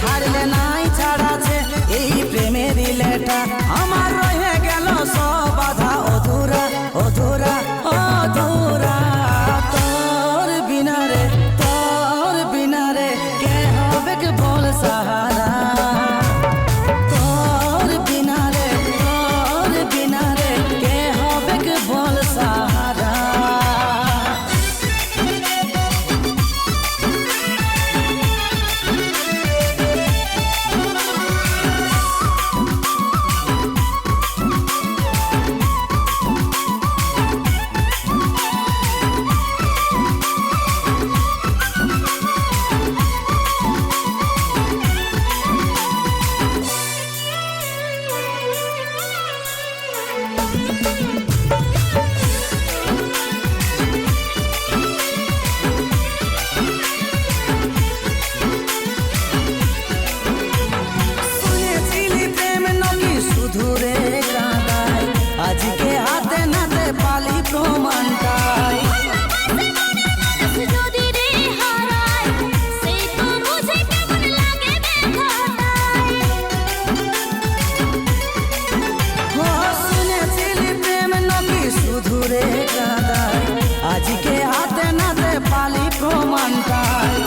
ছাড়লে নাই ছাড়াছে এই প্রেমের লেটা আমার রয়ে গেল সব বাধা অধুরা অধুরা অধুরা। তোর বিনারে তোর বিনারে কে হবে বল সাহারা? খালি প্রমাণ পায়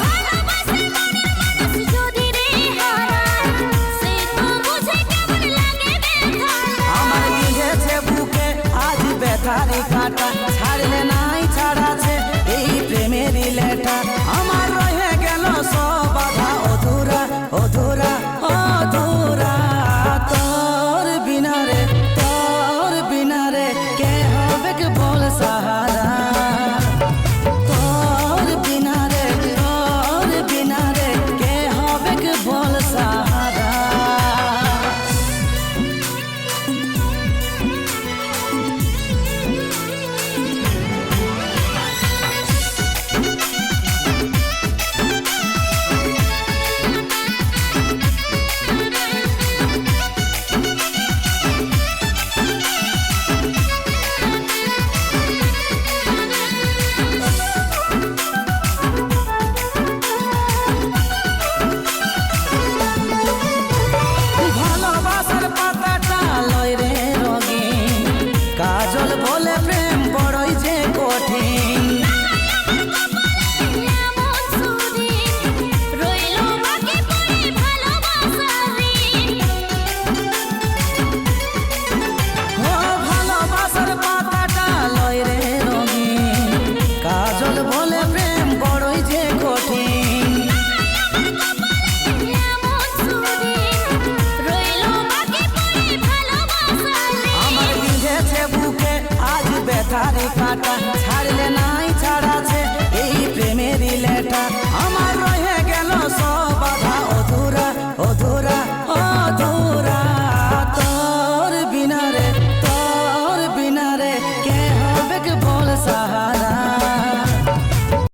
bad one.